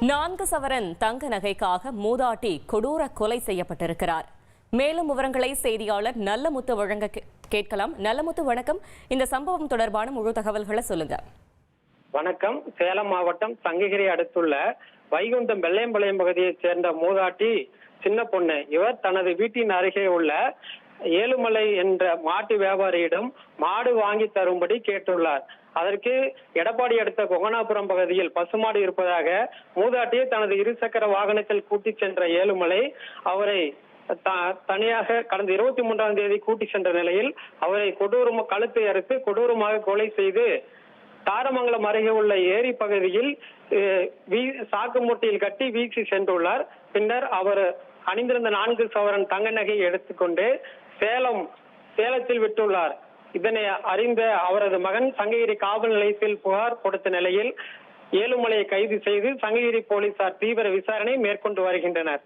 நான்கு சவரன் தங்க நகைக்காக மூதாட்டி கொடூர கொலை செய்யப்பட்டிருக்கிறார். மேலும் விவரங்களை செய்தியாளர் நல்லமுத்து வழங்க கே- கேட்கலாம். நல்லமுத்து வணக்கம். இந்த சம்பவம் தொடர்பான முழு தகவல்களை சொல்லுங்க. வணக்கம். சேலம் மாவட்டம் சங்ககிரி அடுத்துள்ள வைகுண்டம் வெள்ளையம்பாளையம் பகுதியைச் சேர்ந்த மூதாட்டி சின்ன பொண்ணு. இவர் தனது வீட்டின் அருகே உள்ள ஏழுமலை என்ற மாட்டு வியாபாரியிடம் மாடு வாங்கி தரும்படி கேட்டுள்ளார். அதற்கு எடப்பாடி அடுத்த கொங்கனாபுரம் பகுதியில் பசுமாடு இருப்பதாக மூதாட்டியை தனது இருசக்கர வாகனத்தில் கூட்டிச் சென்ற ஏழுமலை அவரை த- தனியாக கடந்த இருபத்தி மூன்றாம் தேதி கூட்டி சென்ற நிலையில் அவரை கொடூரமாக கழுத்தை அறுத்து கொடூரமாக கொலை செய்து தாரமங்கலம் அருகே உள்ள ஏரி பகுதியில் வீ- சாக்கு மூட்டையில் கட்டி வீசி சென்றுள்ளார். பின்னர் அவர் அணிந்திருந்த நான்கு சவரன் தங்க நகையை எடுத்துக்கொண்டு சேலம் சேலத்தில் விட்டுள்ளார். இதனை அறிந்த அவரது மகன் சங்ககிரி காவல் நிலையத்தில் புகார் கொடுத்த நிலையில் ஏழுமலையை கைது செய்து சங்ககிரி போலீசார் தீவிர விசாரணை மேற்கொண்டு வருகின்றனர்.